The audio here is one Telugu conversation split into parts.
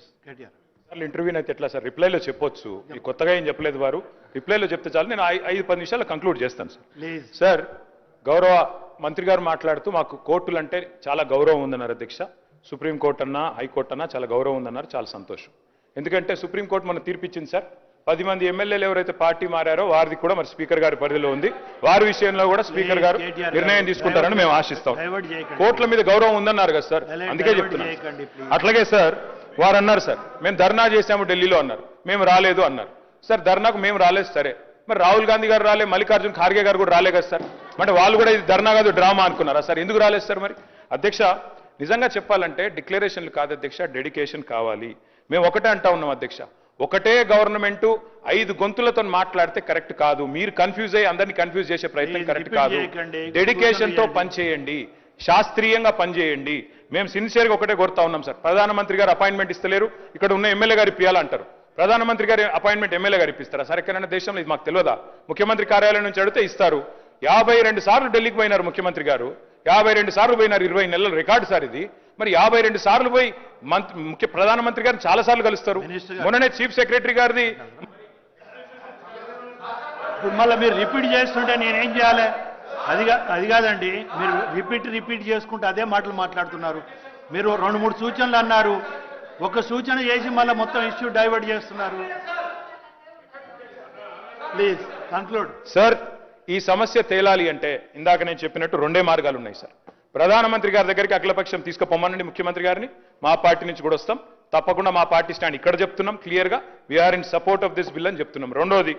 ప్లీజ్ కేటీఆర్ సార్లు ఇంటర్వ్యూ అయితే ఎట్లా సార్? రిప్లైలో చెప్పొచ్చు. ఈ కొత్తగా ఏం చెప్పలేదు వారు. రిప్లైలో చెప్తే చాలు. నేను ఐదు పది నిమిషాలు కంక్లూడ్ చేస్తాను సార్. ప్లీజ్ సార్ గౌరవ మంత్రి గారు మాట్లాడుతూ మాకు కోర్టులు అంటే చాలా గౌరవం ఉందన్నారు అధ్యక్ష. సుప్రీంకోర్టు అన్నా హైకోర్టు అన్నా చాలా గౌరవం ఉందన్నారు చాలా సంతోషం. ఎందుకంటే సుప్రీంకోర్టు మన తీర్పిచ్చింది సార్. పది మంది ఎమ్మెల్యేలు ఎవరైతే పార్టీ మారారో వారిది కూడా మరి స్పీకర్ గారి పరిధిలో ఉంది. వారి విషయంలో కూడా స్పీకర్ గారు నిర్ణయం తీసుకుంటారని మేము ఆశిస్తాం. కోర్టుల మీద గౌరవం ఉందన్నారు కదా సార్. అందుకే please. అట్లాగే సార్ వారు అన్నారు సార్. మేము ధర్నా చేశాము ఢిల్లీలో అన్నారు. మేము రాలేదు అన్నారు. సార్ ధర్నాకు మేము రాలేదు సరే. మరి రాహుల్ గాంధీ గారు రాలే మల్లికార్జున్ ఖార్గే గారు కూడా రాలే కదా సార్. అంటే వాళ్ళు కూడా ఇది ధర్నా కాదు డ్రామా అనుకున్నారా సార్? ఎందుకు రాలేదు సార్ మరి? అధ్యక్ష నిజంగా చెప్పాలంటే డిక్లరేషన్లు కాదు అధ్యక్ష డెడికేషన్ కావాలి. మేము ఒకటే అంటా ఉన్నాం అధ్యక్ష. ఒకటే గవర్నమెంట్ ఐదు గొంతులతో మాట్లాడితే కరెక్ట్ కాదు. మీరు కన్ఫ్యూజ్ అయ్యి అందరినీ కన్ఫ్యూజ్ చేసే ప్రయత్నం కరెక్ట్ కాదు. చేయకండి. డెడికేషన్తో చేయండి. పనిచేయండి. శాస్త్రీయంగా పనిచేయండి. మేము సిన్సియర్గా ఒకటే కోరుతా ఉన్నాం సార్. ప్రధానమంత్రి గారు అపాయింట్మెంట్ ఇస్తలేరు. ఇక్కడ ఉన్న ఎమ్మెల్యే గారు ఇప్పియాలంటారు ప్రధానమంత్రి గారి అపాయింట్మెంట్ ఎమ్మెల్యే గారు ఇప్పిస్తారా? సరే ఎక్కడైనా దేశంలో ఇది మాకు తెలియదా? ముఖ్యమంత్రి కార్యాలయం నుంచి అడిగితే ఇస్తారు. యాభై రెండు సార్లు ఢిల్లీకి పోయినారు ముఖ్యమంత్రి గారు. యాభై రెండు సార్లు పోయినారు ఇరవై నెలల రికార్డు సార్ ఇది. మరి యాభై రెండు సార్లు పోయి మంత్రి ముఖ్య ప్రధానమంత్రి గారిని చాలా సార్లు కలుస్తారు. మొన్ననే చీఫ్ సెక్రటరీ గారిది. మళ్ళీ మీరు రిపీట్ చేస్తుంటే నేనేం చేయాలి? అది అది కాదండి. మీరు రిపీట్ రిపీట్ చేసుకుంటే అదే మాటలు మాట్లాడుతున్నారు. మీరు రెండు మూడు సూచనలు అన్నారు. ఒక సూచన చేసి మళ్ళీ మొత్తం ఇష్యూ డైవర్ట్ చేస్తున్నారు. ప్లీజ్ కన్క్లూడ్ సార్ ఈ సమస్య తేలాలి అంటే ఇందాక నేను చెప్పినట్టు రెండే మార్గాలు ఉన్నాయి సార్. ప్రధానమంత్రి గారి దగ్గరికి అఖిలపక్షం తీసుకుపోమనండి ముఖ్యమంత్రి గారిని. మా పార్టీ నుంచి కూడా వస్తాం. తప్పకుండా మా పార్టీ స్టాండ్ ఇక్కడ చెప్తున్నాం క్లియర్గా. We are in support of this bill అని చెప్తున్నాం. రెండోది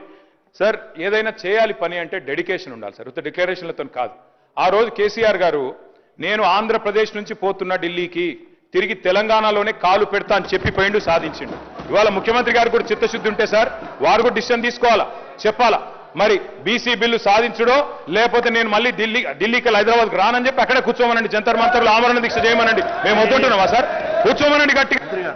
సార్ ఏదైనా చేయాలి పని అంటే డెడికేషన్ ఉండాలి సార్. ఉత్త డిక్లరేషన్లతో కాదు. ఆ రోజు కేసీఆర్ గారు నేను ఆంధ్రప్రదేశ్ నుంచి పోతున్నా ఢిల్లీకి తిరిగి తెలంగాణలోనే కాలు పెడతా అని చెప్పి పోయిండు సాధించిండు. ఇవాళ ముఖ్యమంత్రి గారు కూడా చిత్తశుద్ధి ఉంటే సార్ వారు కూడా డిసిషన్ తీసుకోవాలా? చెప్పాలా? మరి బీసీ బిల్లు సాధించడో లేకపోతే నేను మళ్ళీ ఢిల్లీ ఢిల్లీకి హైదరాబాద్కి రానని చెప్పి అక్కడే కూర్చోమనండి. జంతర్ మంతర్లు ఆమరణ దీక్ష చేయమనండి. మేము వద్దుంటున్నామా సార్? కూర్చోమనండి గట్టిగా.